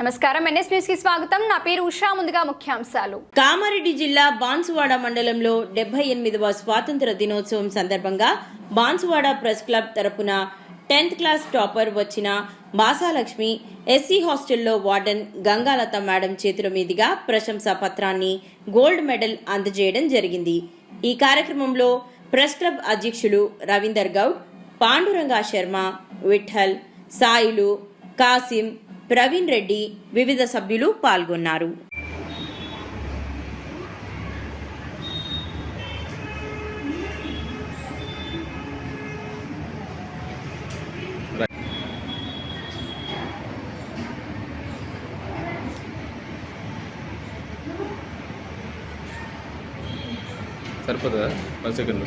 నమస్కారం. ఎన్ఎస్ న్యూస్కి స్వాగతం. నా పేరు ఉషా. ముందుగా ముఖ్యాంశాలు. కామారెడ్డి జిల్లా బాన్సువాడ మండలంలో డెబ్బై ఎనిమిదవ స్వాతంత్ర దినోత్సవం సందర్భంగా బాన్సువాడ ప్రెస్ క్లబ్ తరపున టెన్త్ క్లాస్ టాపర్ వచ్చిన బాసాలక్ష్మి ఎస్సీ హాస్టల్లో వార్డెన్ గంగాలత మేడం చేతుల మీదుగా ప్రశంసా పత్రాన్ని గోల్డ్ మెడల్ అందజేయడం జరిగింది. ఈ కార్యక్రమంలో ప్రెస్ క్లబ్ అధ్యక్షులు రవీందర్ గౌడ్ పాండురంగా శర్మ విఠల్ సాయిలు కాసిం ప్రవీణ్ రెడ్డి వివిధ సభ్యులు పాల్గొన్నారు. సరిపోతుందా? పది సెకండ్లు.